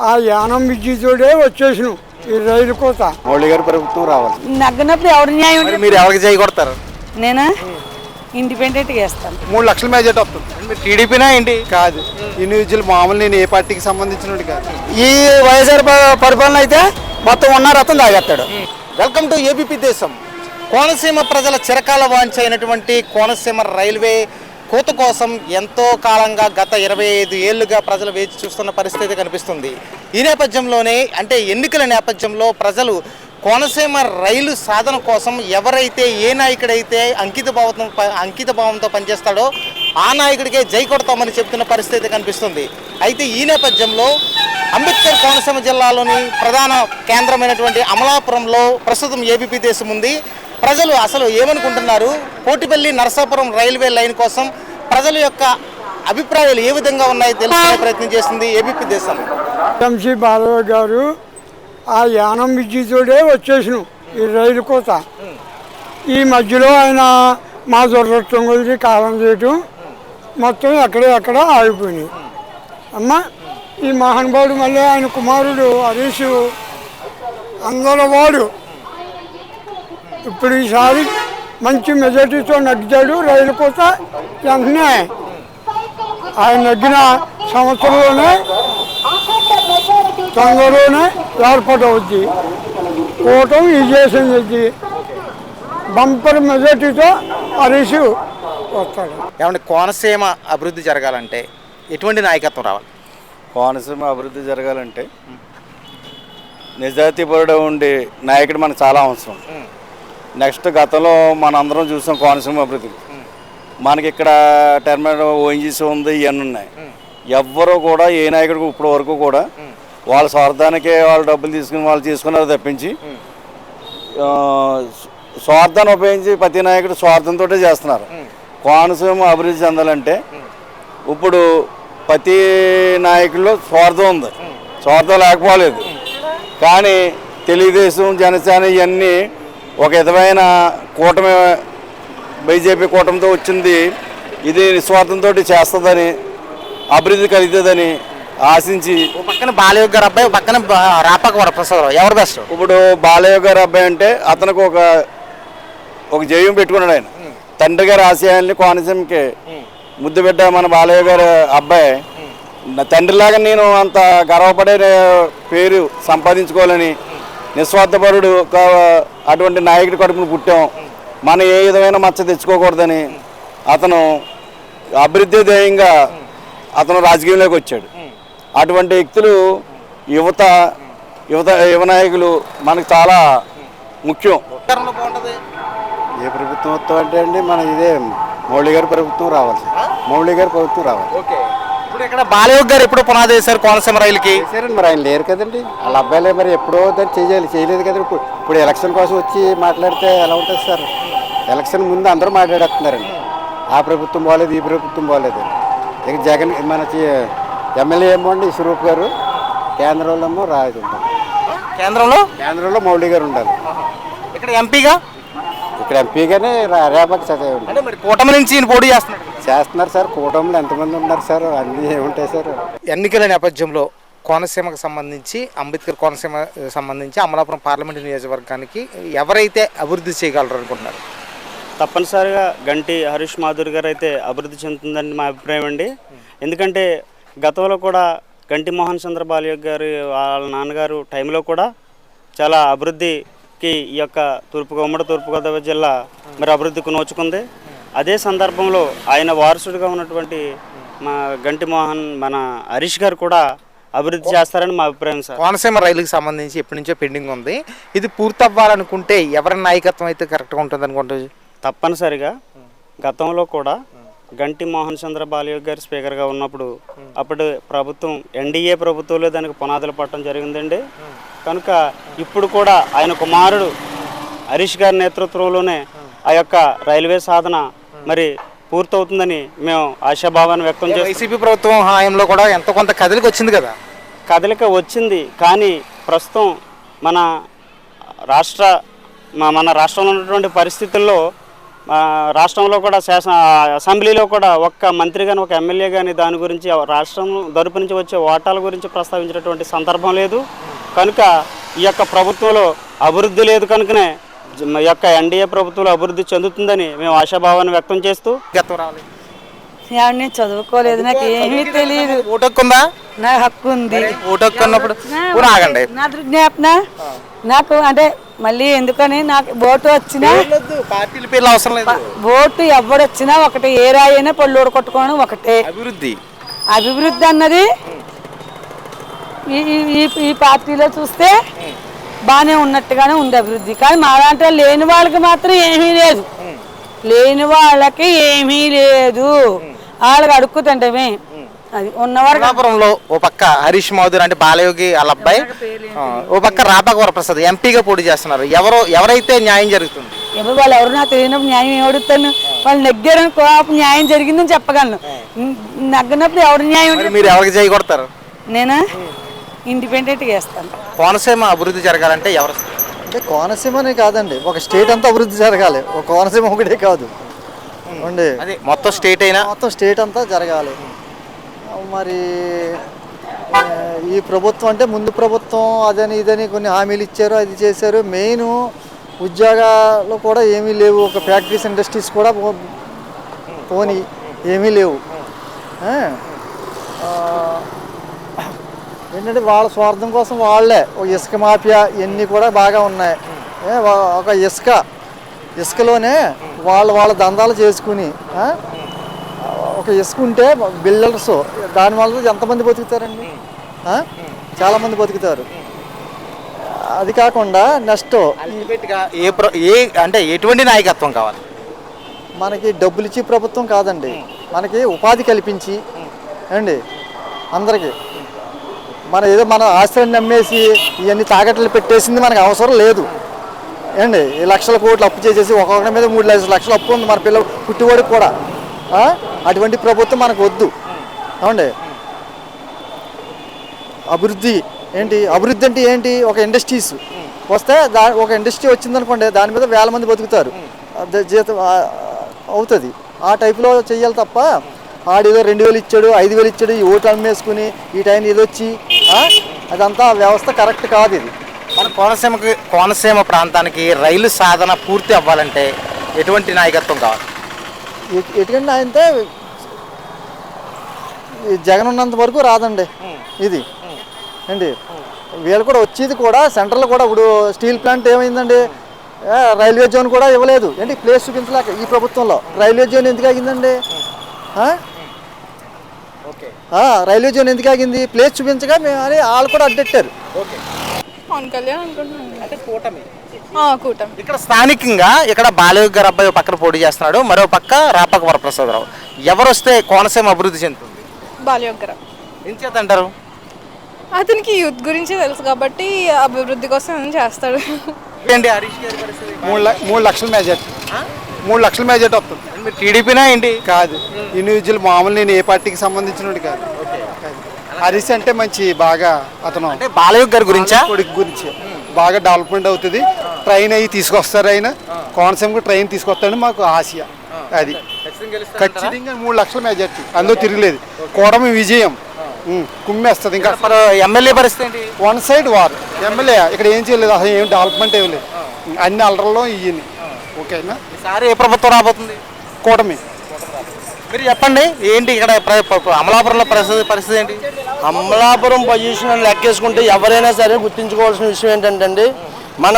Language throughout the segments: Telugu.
ఆ యానం విద్యుతోడే వచ్చేసినాం. ఈ రైలు కోత. మౌళి గారి ప్రభుత్వం రావాలి. నగ్గినప్పుడు ఎవరు న్యాయం మరి మీరు ఎవరికి చేయి కొడతారు నేనా ఇండిపెండెంట్గా వేస్తాను. మూడు లక్షల మెజార్టీ వస్తుంది. మీరు టీడీపీనా ఏంటి? కాదు. ఇండివిజువల్ మామూలు నేను ఏ పార్టీకి సంబంధించినోడు కాదు. ఈ వైఎస్ఆర్ ప- పరిపాలన అయితే మొత్తం ఉన్న రతం తాగేస్తాడు. Welcome to ABP Desam. Konaseema ప్రజల చిరకాల వాంఛ అయినటువంటి కోనసీమ రైల్వే కోత కోసం ఎంతో కాలంగా గత ఇరవై ఐదు ఏళ్ళుగా ప్రజలు వేచి చూస్తున్న పరిస్థితి కనిపిస్తుంది. ఈ నేపథ్యంలోనే అంటే ఎన్నికల నేపథ్యంలో ప్రజలు కోనసీమ రైలు సాధన కోసం ఎవరైతే ఏ నాయకుడైతే అంకిత భావం అంకిత భావంతో పనిచేస్తాడో ఆ నాయకుడికే జై కొడతామని చెప్తున్న పరిస్థితి కనిపిస్తుంది. అయితే ఈ నేపథ్యంలో అంబేద్కర్ కోనసీమ జిల్లాలోని ప్రధాన కేంద్రమైనటువంటి అమలాపురంలో ప్రస్తుతం ఏబీపీ దేశం ఉంది. ప్రజలు అసలు ఏమనుకుంటున్నారు? కోటిపల్లి నరసాపురం రైల్వే లైన్ కోసం ప్రజల యొక్క అభిప్రాయాలు ఏ విధంగా ఉన్నాయో తెలుసుకునే ప్రయత్నం చేసింది ఏబీపీ దేశం. ఎంసీ బాలయ్య గారు ఆ యానం విద్యుతుడే వచ్చేసినాం ఈ రైలు కోత. ఈ మధ్యలో ఆయన మా దురదృష్టం గురించి కాలం చేయటం మొత్తం ఎక్కడే ఎక్కడ ఆగిపోయినాయి. అమ్మ ఈ మహానుభావుడు మళ్ళీ ఆయన కుమారుడు హరీష్ అందరవాడు. ఇప్పుడు ఈసారి మంచి మెజార్టీతో నగ్గుతాడు రైలు కోత వెంటనే ఆయన నగ్గిన సంవత్సరంలోనే తొందరలోనే ఏర్పాటు అవుద్ది. కూటం విజయసం చేద్ది. బంపర్ మెజార్టీతో హరీష్ వస్తాడు. ఏమంటే కోనసీమ అభివృద్ధి జరగాలంటే ఎటువంటి నాయకత్వం రావాలి? కోనసీమ అభివృద్ధి జరగాలంటే నిజాయితీపరుడు ఉండే నాయకుడు మనకు చాలా అవసరం. నెక్స్ట్ గతంలో మన అందరం చూసాం కోనసీమ అభివృద్ధి. మనకి ఇక్కడ టెర్మినల్ ఓఎన్జీసీ ఉంది ఇవన్నీ ఉన్నాయి. ఎవ్వరూ కూడా ఏ నాయకుడికి ఇప్పటి వరకు కూడా వాళ్ళ స్వార్థానికే వాళ్ళు డబ్బులు తీసుకుని వాళ్ళు తీసుకున్నారు తప్పించి స్వార్థాన్ని ఉపయోగించి ప్రతి నాయకుడు స్వార్థంతో చేస్తున్నారు. కోనసీమ అభివృద్ధి చెందాలంటే ఇప్పుడు ప్రతి నాయకుల్లో స్వార్థం ఉంది. స్వార్థం లేకపోలేదు. కానీ తెలుగుదేశం జనసేన ఇవన్నీ ఒక విధమైన కూటమి బీజేపీ కూటమితో వచ్చింది. ఇది నిస్వార్థంతో చేస్తుందని అభివృద్ధి కలుగుతుందని ఆశించి పక్కన బాలయోగ్ గారు అబ్బాయి పక్కన రాపాక వరప్రసాదరావు ఎవరు బెస్ట్? ఇప్పుడు బాలయ్య గారు అబ్బాయి అంటే అతనికి ఒక ఒక జయం పెట్టుకున్నాడు ఆయన. తండ్రి గారి ఆశయాల్ని కోనసీమకి ముద్దు బిడ్డ మన బాలయ్య గారి అబ్బాయి. నా తండ్రిలాగా నేను అంత గర్వపడే పేరు సంపాదించుకోవాలని నిస్వార్థపరుడు అటువంటి నాయకుడి కడుపును పుట్టాం. మనం ఏ విధమైన మచ్చ తెచ్చుకోకూడదని అతను అభివృద్ధి ధ్యేయంగా అతను రాజకీయంలోకి వచ్చాడు. అటువంటి వ్యక్తులు యువత యువత యువ నాయకులు మనకు చాలా ముఖ్యం. ఏ ప్రభుత్వం వస్తాం అంటే అండి మన ఇదే మౌళి గారి ప్రభుత్వం రావాలి మౌళి గారి ప్రభుత్వం రావాలి. ఓకే. ఇప్పుడు ఇక్కడ బాలయోగ్ గారు ఎప్పుడు పునాది వేశారు కోనసీమ రైలుకి? చేశారండి మరి ఆయన లేరు కదండి. వాళ్ళ అబ్బాయిలే మరి ఎప్పుడో దాన్ని చేయాలి చేయలేదు కదా ఇప్పుడు ఇప్పుడు ఎలక్షన్ కోసం వచ్చి మాట్లాడితే ఎలా ఉంటుంది సార్? ఎలక్షన్ ముందు అందరూ మాట్లాడేస్తున్నారండి. ఆ ప్రభుత్వం బాగాలేదు ఈ ప్రభుత్వం బాగాలేదు ఇక జగన్ మన ఎమ్మెల్యే ఏమో అండి స్వరూప్ గారు. కేంద్రంలో ఏమో రాజు కేంద్రంలో? కేంద్రంలో మౌళి గారు ఉండాలి. ఇక్కడ ఎంపీగా? ఇక్కడ ఎంపీగానే రేపకి చదివి ఉండాలి అంటే మరి కూటమి నుంచి ఈయన పోటీ చేస్తున్నాడు. చేస్తున్నారు సార్? కూటమిలో ఎంతమంది ఉన్నారు సార్? అన్నీ ఏముంటాయి సార్? ఎన్నికల నేపథ్యంలో కోనసీమకు సంబంధించి అంబేద్కర్ కోనసీమ సంబంధించి అమలాపురం పార్లమెంటు నియోజకవర్గానికి ఎవరైతే అభివృద్ధి చేయగలరు అనుకుంటున్నారు? తప్పనిసరిగా గంటి హరీష్ మాధురి గారు అయితే అభివృద్ధి చెందుతుందని మా అభిప్రాయం అండి. ఎందుకంటే గతంలో కూడా గంటి మోహన్ చంద్ర బాలయోగ్ గారు వాళ్ళ నాన్నగారు టైంలో కూడా చాలా అభివృద్ధికి ఈ యొక్క తూర్పు ఉమ్మడి తూర్పుగోదావరి జిల్లా మరి అభివృద్ధికి నోచుకుంది. అదే సందర్భంలో ఆయన వారసుడిగా ఉన్నటువంటి మా గంటి మోహన్ మన హరీష్ గారు కూడా అభివృద్ధి చేస్తారని మా అభిప్రాయం సార్. కోనసీమ రైలుకి సంబంధించి ఎప్పటి నుంచో పెండింగ్ ఉంది. ఇది పూర్తి అవ్వాలనుకుంటే ఎవరి నాయకత్వం అయితే కరెక్ట్గా ఉంటుంది అనుకుంటే తప్పనిసరిగా గతంలో కూడా గంటి మోహన్ చంద్ర బాలయోగ్ గారు స్పీకర్గా ఉన్నప్పుడు అప్పుడు ప్రభుత్వం ఎన్డీఏ ప్రభుత్వంలో దానికి పునాదులు పట్టడం జరిగిందండి. కనుక ఇప్పుడు కూడా ఆయన కుమారుడు హరీష్ గారి నేతృత్వంలోనే ఆ యొక్క రైల్వే సాధన మరి పూర్తవుతుందని మేము ఆశాభావాన్ని వ్యక్తం చేస్తాం వైసీపీ ప్రభుత్వం హాయంలో కూడా ఎంతో కొంత కదలికి వచ్చింది కదా? కదలిక వచ్చింది కానీ ప్రస్తుతం మన రాష్ట్ర మ- మన రాష్ట్రంలో ఉన్నటువంటి పరిస్థితుల్లో రాష్ట్రంలో కూడా శాసన అసెంబ్లీలో కూడా ఒక్క మంత్రి కానీ ఒక ఎమ్మెల్యే కానీ దాని గురించి రాష్ట్రం తరపు నుంచి వచ్చే ఓటాల గురించి ప్రస్తావించినటువంటి సందర్భం లేదు. కనుక ఈ యొక్క ప్రభుత్వంలో అభివృద్ధి లేదు కనుకనే యొక్క ఎన్డీఏ ప్రభుత్వంలో అభివృద్ధి చెందుతుందని మేము ఆశాభావాన్ని వ్యక్తం చేస్తూ గతం రావాలి. నేను చదువుకోలేదు నాకు ఏమీ తెలియదు ఓటు హక్కు ఉందా నా హక్కు ఉంది. ఓటు హక్కు ఉన్నప్పుడు ఊరు ఆగండి నా జ్ఞాపన నాకు అంటే మళ్ళీ ఎందుకని నాకు ఓటు వచ్చినా పార్టీల పేర్లు అవసరం లేదు. ఓటు ఎవడొచ్చినా ఒకటే ఏ రాయైనా పళ్ళు కొట్టుకోవడం ఒకటే. అభివృద్ధి. అభివృద్ధి అన్నది ఈ- ఈ పార్టీలో చూస్తే బాగానే ఉన్నట్టుగానే ఉంది అభివృద్ధి. కానీ మా దాంట్లో లేని వాళ్ళకి మాత్రం ఏమీ లేదు. లేని వాళ్ళకి ఏమీ లేదు. వాళ్ళకి అడుక్కుతుంటమే అది ఉన్నవారు అమలాపురంలో ఓ పక్క హరీష్ మౌదూర్ అంటే బాలయోగి వాళ్ళ అబ్బాయి ఆ, ఓ పక్క రాపాక వరప్రసాద్ ఎంపీగా పోటీ చేస్తున్నారు. ఎవరో ఎవరైతే న్యాయం జరుగుతుంది? ఎవరు వాళ్ళు ఎవరు నాకు తెలియనప్పుడు న్యాయం ఏమడుగుతాను వాళ్ళు నెగ్గారని కోపం న్యాయం జరిగిందని చెప్పగలను. నగ్గనప్పుడు ఎవరు న్యాయం మరి ఎవరికి చేయి కొడతారు? నేనా? ఇండిపెండెంట్గా వేస్తాను. కోనసీమ అభివృద్ధి జరగాలంటే ఎవరు? అంటే కోనసీమనే కాదండి. ఒక స్టేట్ అంతా అభివృద్ధి జరగాలి. ఒక కోనసీమ ఒకటే కాదు. అండి అదే మొత్తం స్టేట్ అయినా? మొత్తం స్టేట్ అంతా జరగాలి. మరి ఈ ప్రభుత్వం అంటే ముందు ప్రభుత్వం అదని ఇదని కొన్ని హామీలు ఇచ్చారు అది చేశారు. మెయిన్ ఉద్యోగాలు కూడా ఏమీ లేవు. ఒక ఫ్యాక్టరీస్ ఇండస్ట్రీస్ కూడా పోని ఏమీ లేవు. ఏంటంటే వాళ్ళ స్వార్థం కోసం వాళ్ళే. ఒక ఇసుక మాఫియా ఇవన్నీ కూడా బాగా ఉన్నాయి. ఒక ఇసుక ఇసుకలోనే వాళ్ళ వాళ్ళ దందాలు చేసుకుని ఒక ఇసుక ఉంటే బిల్డర్స్ దానివల్ల ఎంతమంది బతుకుతారండి? చాలామంది బతుకుతారు. అది కాకుండా నెక్స్ట్ ఏ ఏ అంటే ఎటువంటి నాయకత్వం కావాలి? మనకి డబ్బులు ఇచ్చి ప్రభుత్వం కాదండి. మనకి ఉపాధి కల్పించి అండి అందరికీ. మన ఏదో మన ఆస్తులను నమ్మేసి ఇవన్నీ తాకట్లు పెట్టేసింది మనకు అవసరం లేదు. ఏండి ఈ లక్షల కోట్లు అప్పు చేసేసి ఒక్కొక్కరి మీద మూడు లక్షల లక్షలు అప్పు ఉంది మన పిల్లలు పుట్టివాడికి కూడా. అటువంటి ప్రభుత్వం మనకు వద్దు. అవునండి అభివృద్ధి ఏంటి? అభివృద్ధి అంటే ఏంటి? ఒక ఇండస్ట్రీస్. వస్తే దా ఒక ఇండస్ట్రీ వచ్చిందనుకోండి దాని మీద వేల మంది బతుకుతారు. జీతం అవుతుంది. ఆ టైప్లో చెయ్యాలి తప్ప ఆడేదో రెండు వేలు ఇచ్చాడు ఐదు వేలు ఇచ్చాడు ఈ ఓట్లు అమ్మేసుకుని ఈ టైం ఇది వచ్చి ఆ, అదంతా వ్యవస్థ కరెక్ట్ కాదు ఇది. మన కోనసీమకి కోనసీమ ప్రాంతానికి రైలు సాధన పూర్తి అవ్వాలంటే ఎటువంటి నాయకత్వం కావాలి? ఎ- ఎటుకంటే అంటే జగన్ ఉన్నంత వరకు రాదండి. ఇది. అండి వీళ్ళు కూడా వచ్చేది కూడా సెంటర్లో కూడా ఇప్పుడు స్టీల్ ప్లాంట్ ఏమైందండి? రైల్వే జోన్ కూడా ఇవ్వలేదు. ఏంటి? ప్లేస్ చూపించలేక ఈ ప్రభుత్వంలో. రైల్వే జోన్ ఎందుకు? ఆ, రైల్వే జోన్ ఎందుకు ఆగింది? ప్లేస్ చూపించగా మేము అని వాళ్ళు కూడా అడ్డెట్టారు. పవన్ కళ్యాణ్ అనుకుంటున్నాను. అంటే కూటమి. ఆ, కూటమి. ఇక్కడ స్థానికంగా ఇక్కడ బాలయోగి గారు అబ్బాయి ఒక పక్కన పోటీ చేస్తున్నాడు మరో పక్క రాపాక వరప్రసాదరావు. ఎవరు వస్తే కోనసీమ అభివృద్ధి చెందుతుంది? బాలయోగ్గర ఏం చేత అంటారు అతనికి యూత్ గురించి తెలుసు కాబట్టి అభివృద్ధి కోసం చేస్తాడు? ఏంటి హరీష్ గారి పరిస్థితి? మూడు లక్ష- మూడు లక్షల మెజార్టీ మూడు లక్షల మెజార్టీ వస్తుంది. మీరు టీడీపీనా ఏంటి? కాదు. ఇండివిజువల్ మామూలు నేను ఏ పార్టీకి సంబంధించినోడు కాదు. హరీష్ అంటే మంచి బాగా అతను. అంటే బాలయోగి గారి గురించా? కొడుకు గురించి. బాగా డెవలప్మెంట్ అవుతుంది. ట్రైన్ అయ్యి తీసుకొస్తారు ఆయన. కోనసీమకు ట్రైన్ తీసుకొస్తాడని మాకు ఆశ అది. ఖచ్చితంగా మూడు లక్షల మెజార్టీ. అందులో తిరగలేదు. కూడమి విజయం. కుమ్మేస్తుంది ఇంకా. ఎమ్మెల్యే పరిస్థితి వన్ సైడ్ వార్. ఎమ్మెల్యే ఇక్కడ ఏం చేయలేదు. అసలు ఏం డెవలప్మెంట్ ఏం లేదు. అన్ని అల్లర్లో ఇయ్యని ఓకేనా? ఈసారి ఏ ప్రభుత్వం రాబోతుంది? కూటమి. మీరు చెప్పండి ఏంటి ఇక్కడ ప్ర- ప్ర- అమలాపురంలో పరిస్థితి పరిస్థితి ఏంటి? అమలాపురం పొజిషన్ లెక్కేసుకుంటే ఎవరైనా సరే గుర్తించుకోవాల్సిన విషయం ఏంటంటే మన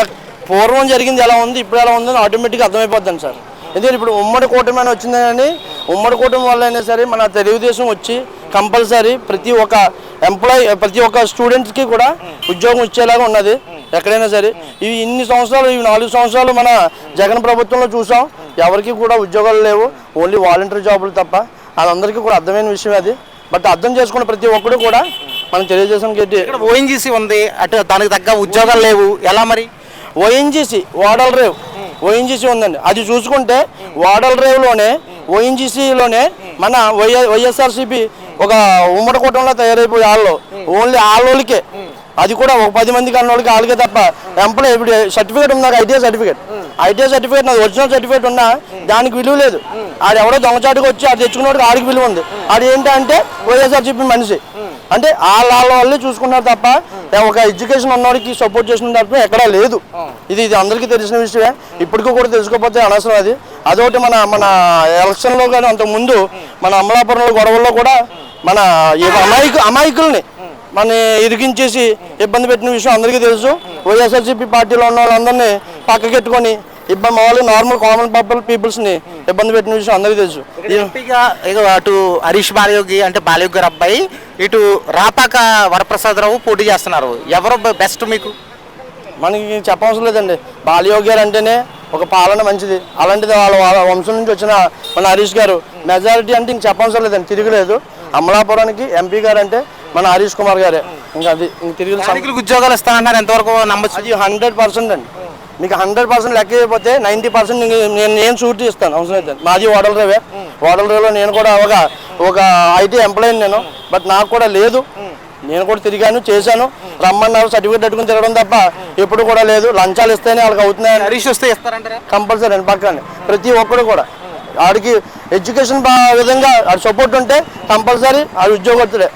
పూర్వం జరిగింది ఎలా ఉంది ఇప్పుడు ఎలా ఉందని ఆటోమేటిక్గా అర్థమైపోద్దండి సార్. ఎందుకంటే ఇప్పుడు ఉమ్మడి కూటమి అని వచ్చింది కానీ ఉమ్మడి కూటమి వల్ల అయినా సరే మన తెలుగుదేశం వచ్చి కంపల్సరీ ప్రతి ఒక్క ఎంప్లాయీ ప్రతి ఒక్క స్టూడెంట్స్కి కూడా ఉద్యోగం ఇచ్చేలాగా ఉన్నది. ఎక్కడైనా సరే. ఇవి ఇన్ని సంవత్సరాలు ఇవి నాలుగు సంవత్సరాలు మన జగన్ ప్రభుత్వంలో చూసాం. ఎవరికి కూడా ఉద్యోగాలు లేవు. ఓన్లీ వాలంటీర్ జాబులు తప్ప. అదందరికీ కూడా అర్థమైన విషయం అది. బట్ అర్థం చేసుకున్న ప్రతి ఒక్కరు కూడా మనం తెలుగుదేశం గట్టి ఇక్కడ ఓఎన్జీసీ ఉంది. అటు దానికి తగ్గ ఉద్యోగాలు లేవు. ఎలా మరి? ONGC వాడల్ rave. ఓఎన్జీసీ ఉందండి. అది చూసుకుంటే వాడల్ రేవ్లోనే ఓఎన్జీసీలోనే మన వైఎ వైఎస్ఆర్సీపీ ఒక ఉమ్మడి కూటంలో తయారైపోయి వాళ్ళు ఓన్లీ వాళ్ళకే అది కూడా ఒక పది మందికి అన్నోళ్ళకి వాళ్ళకే తప్ప ఎంప్లాయ్ ఇప్పుడు సర్టిఫికేట్ ఉంది నాకు ఐటీఐ సర్టిఫికేట్. ఐటీఐ సర్టిఫికేట్ నాది ఒరిజినల్ సర్టిఫికేట్ ఉన్నా దానికి విలువ లేదు. ఆడు ఎవడో దొంగచాటుకు వచ్చి ఆడు తెచ్చుకున్నాడు ఆడికి విలువ ఉంది. ఆడు ఏంటంటే వైఎస్ఆర్సీపీ మనిషి. అంటే వాళ్ళ వాళ్ళ వాళ్ళే చూసుకున్నారు తప్ప ఒక ఎడ్యుకేషన్ ఉన్నవాడికి సపోర్ట్ చేసిన తప్ప ఎక్కడా లేదు. ఇది ఇది అందరికీ తెలిసిన విషయమే. ఇప్పటికీ కూడా తెలుసుకోకపోతే అనవసరం అది. అదొకటి మన మన ఎలక్షన్లో కానీ అంత ముందు మన అమలాపురంలో గొడవల్లో కూడా మన అమాయకు అమాయకుల్ని మన ఇరికించేసి ఇబ్బంది పెట్టిన విషయం అందరికీ తెలుసు. వైఎస్ఆర్సీపీ పార్టీలో ఉన్న వాళ్ళందరినీ పక్కకెట్టుకొని ఇబ్బంది మామూలుగా నార్మల్ కామన్ పీపుల్ పీపుల్స్ని ఇబ్బంది పెట్టిన విషయం అందరికీ తెలుసు. అటు హరీష్ బాలయోగి అంటే బాలయోగి గారు అబ్బాయి ఇటు రాపాక వరప్రసాదరావు పోటీ చేస్తున్నారు. ఎవరు బెస్ట్ మీకు? మనకి చెప్పవసరం లేదండి. బాలయోగి గారు అంటేనే ఒక పాలన మంచిది. అలాంటిది వాళ్ళ వాళ్ళ వంశం నుంచి వచ్చిన మన హరీష్ గారు. మెజారిటీ అంటే ఇంక చెప్పవసరం లేదండి తిరగలేదు. అమలాపురానికి ఎంపీ గారు అంటే మన హరీష్ కుమార్ గారే. ఇంకా అది ఇంక తిరిగి స్థానికులకు ఉద్యోగాలు ఇస్తానంటున్నారు ఎంతవరకు నమ్మచ్చు? అది హండ్రెడ్ పర్సెంట్ అండి. మీకు హండ్రెడ్ పర్సెంట్ లెక్క అయిపోతే నైంటీ పర్సెంట్ నేను నేను షూట్ ఇస్తాను అవసరం అయితే మాది ఓడల రేవే. ఓడల రేవులో నేను కూడా ఒక ఒక ఐటీ ఎంప్లాయీ నేను బట్ నాకు కూడా లేదు. నేను కూడా తిరిగాను చేశాను. రమ్మన్నారు సర్టిఫికేట్ పెట్టుకుని తిరగడం తప్ప ఎప్పుడు కూడా లేదు. లంచాలు ఇస్తేనే వాళ్ళకి అవుతున్నాయని హరీష్ వస్తే ఇస్తారంటారా కంపల్సరీ అండి పక్కనే. ప్రతి ఒక్కరు కూడా. ఆడికి ఎడ్యుకేషన్ విధంగా ఆడి సపోర్ట్ ఉంటే కంపల్సరీ ఆడి ఉద్యోగస్తులే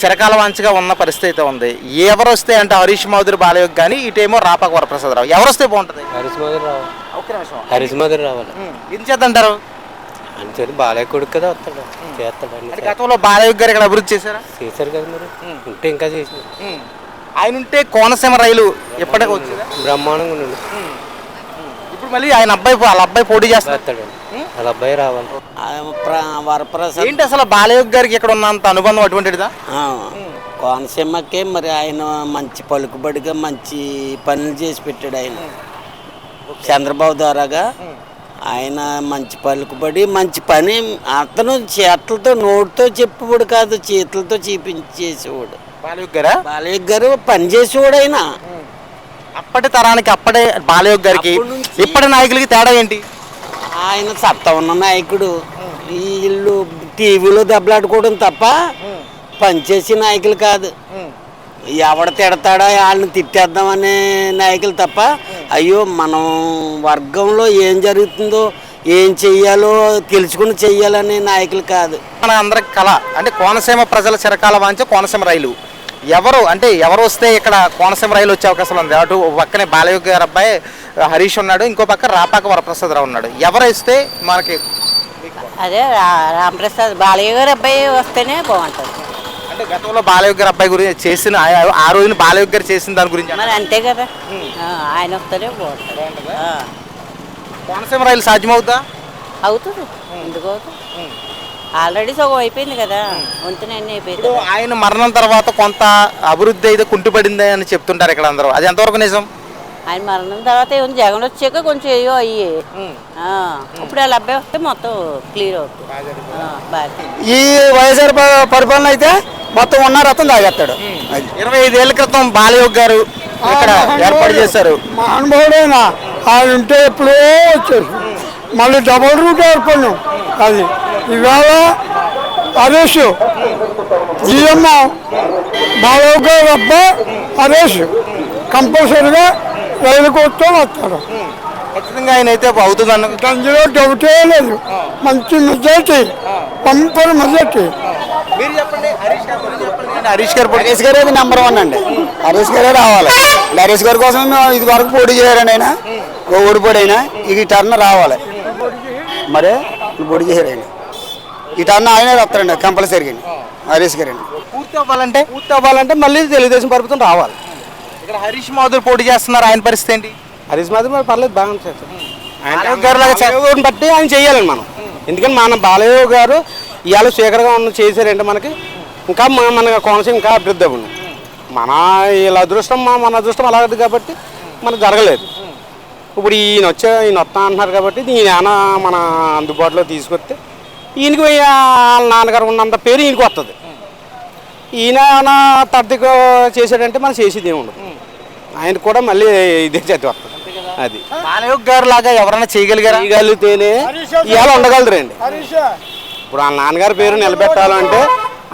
చిరకాల వాంచగా ఉన్న పరిస్థితి అయితే ఉంది. ఎవరు వస్తే అంటే హరీష్ మౌదూరి బాలయోగి కానీ ఇటేమో రాపాక వరప్రసాదరావు. ఎవరు వస్తే బాగుంటుంది హరిస్మాధురు రావాలి. ఒక్క నిమిషం. హరిస్మాధురు రావాలి. ఏం చేద్దంటారు? అంతే బాలయ్య కొడుకు కదా వస్తాడు. చేస్తాడు గతంలో బాలయోగి గారు ఇక్కడ అభివృద్ధి చేశారా? చేశారు కదా మరి. ఉంటే ఇంకా చేసి ఆయన ఉంటే కోనసీమ రైలు ఎప్పటికీ వచ్చిందా? బ్రహ్మాండంగా ఉండండి ఇప్పుడు మళ్ళీ ఆయన అబ్బాయి వాళ్ళ అబ్బాయి పోటీ చేస్తారు వస్తాడు వాళ్ళ అబ్బాయి రావాలి. వరప్రసాద్ ఏంటి అసలు బాలయోగి గారికి ఇక్కడ ఉన్నంత అనుబంధం అటువంటిదా ఆ, కోనసీమకే మరి ఆయన మంచి పలుకుబడిగా మంచి పనులు చేసి పెట్టాడు ఆయన. చంద్రబాబు ద్వారాగా ఆయన మంచి పలుకుబడి మంచి పని అతను చేతులతో నోటితో చెప్పేవాడు కాదు చేతులతో చూపించేసేవాడు. బాలయోగి గారా? బాలయ్య గారు పని చేసేవాడు ఆయన. అప్పటి తరానికి అప్పటి బాలయోగి గారికి ఇప్పటి నాయకులకి తేడా ఏంటి? ఆయన సత్తా ఉన్న నాయకుడు. వీళ్ళు టీవీలో దెబ్బలాడుకోవడం తప్ప పనిచేసే నాయకులు కాదు. ఎవడ తిడతాడా వాళ్ళని తిట్టేద్దామనే నాయకులు తప్ప అయ్యో మనం వర్గంలో ఏం జరుగుతుందో ఏం చెయ్యాలో తెలుసుకుని చెయ్యాలనే నాయకులు కాదు. మన అందరికి కళ అంటే కోనసీమ ప్రజల చిరకాల వాంచ కోనసీమ రైలు. ఎవరు అంటే ఎవరు వస్తే ఇక్కడ కోనసీమ రైలు వచ్చే అవకాశం ఉంది. అటు పక్కనే బాలయోగి గారు అబ్బాయి హరీష్ ఉన్నాడు. ఇంకో పక్క రాపాక వరప్రసాదరావు ఉన్నాడు. ఎవరు ఇస్తే మనకి అదే రామప్రసాద్ బాలయ్య గారు అబ్బాయి వస్తేనే బాగుంటుంది. అంటే గతంలో బాలయోగి గారు అబ్బాయి గురించి చేసిన ఆ- రోజున బాలయోగి గారు చేసిన దాని గురించి మరి అంతే కదా. ఆయన వస్తేనే బాగుంటుంది. కోనసీమ రైలు సాధ్యమవుతా అవుతుంది. ఎందుకు అవుతుంది? ఆల్రెడీ సగం అయిపోయింది కదా వంతున అన్నీ అయిపోయింది ఇప్పుడు ఆయన మరణం తర్వాత కొంత అభివృద్ధి అయితే కుంటుపడింది అని చెప్తుంటారు ఇక్కడ అందరూ. అది ఎంతవరకు నిజం? ఆయన మరణం తర్వాత ఏముంది జగన్ వచ్చాక కొంచెం ఏయో అయ్యి. ఇప్పుడు వాళ్ళ అబ్బాయి వస్తే మొత్తం క్లియర్ అవుతుంది. ఆ, బాగా ఈ వైఎస్ఆర్ ప- పరిపాలన అయితే మొత్తం ఉన్న రతం తాగేస్తాడు అది. ఇరవై ఐదేళ్ళ క్రితం బాలయోగి గారు ఇక్కడ ఏర్పాటు చేశారు. మహానుభావుడైనా? ఆయన ఉంటే ఎప్పుడో వచ్చేసి. మళ్ళీ డబుల్ రూట్ ఏర్పడినాం. అది. ఇవాళ హరీష్ జిఎమ్మ బాలయ్య గారు అబ్బా హరీష్ కంపల్సరిగా రైలు కూర్చొని వస్తాడు ఖచ్చితంగా ఆయన అయితే అవుతుంది అన్న అందులో డౌటే లేదు. మంచి మెజార్టీ పంపర్ మెజార్టీ. మీరు చెప్పండి హరీష్ గారు హరీష్ గారు గారే నెంబర్ వన్ అండి? హరీష్ గారే రావాలి. హరీష్ గారి కోసం మేము ఇది వరకు పోటీ చేయారండి ఆయన. ఓడిపోడైనా ఈ టర్న్ రావాలి. మరే పోటీ చేయారండి. ఈ టర్న్ ఆయనే వస్తారండి కంపల్సరీగా హరీష్ గారండి పూర్తి అవ్వాలంటే? పూర్తి అవ్వాలంటే మళ్ళీ తెలుగుదేశం ప్రభుత్వం రావాలి. ఇక్కడ హరీష్ మాధుర్ పోటీ చేస్తున్నారు ఆయన పరిస్థితి ఏంటి? హరీష్ మాధవ్ మరి పర్లేదు బాగానే చేస్తారు ఆయన గారు బట్టి ఆయన చేయాలండి మనం. ఎందుకంటే మన బాలయ్య గారు ఇవాళ స్వీకరంగా ఉన్న చేశారంటే మనకి? ఇంకా మన మన కోనసీమ ఇంకా అభివృద్ధి అవ్వండి మన వీళ్ళ అదృష్టం మా- మన అదృష్టం అలాంటిది కాబట్టి మనకు జరగలేదు. ఇప్పుడు ఈయన వచ్చే ఈయన వస్తా అంటున్నారు కాబట్టి ఈయన మన అందుబాటులో తీసుకొస్తే ఈయనకి పోయి వాళ్ళ నాన్నగారు ఉన్నంత పేరు ఈయనకి వస్తుంది ఈయన ఏమైనా తద్దిగా చేశాడంటే మనం చేసేది ఏమి ఉండదు. ఆయనకు కూడా మళ్ళీ ఇదే చేతి వస్తుంది అది. బాలయోగి గారు లాగా ఎవరైనా చేయగలిగారా? చేయగలిగితేనే ఇవాళ ఉండగలరండి ఇప్పుడు వాళ్ళ నాన్నగారి పేరు నిలబెట్టాలంటే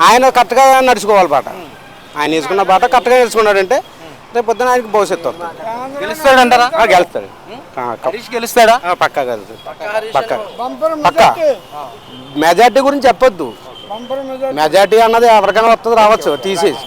ఆయన కరెక్ట్గా నడుచుకోవాలి పాట. ఆయన వేసుకున్న పాట కరెక్ట్గా నేర్చుకున్నాడంటే రేపు పొద్దున ఆయనకి భవిష్యత్తు వస్తుంది. గెలుస్తాడంటారా? ఆ, గెలుస్తాడు. హరీష్ గెలుస్తాడా? ఆ, పక్కా గెలుస్తాడు. పక్కా పక్కా. మెజార్టీ. గురించి చెప్పొద్దు. మెజార్టీ. అన్నది ఎవరికైనా వస్తుంది రావచ్చు. తీసేసి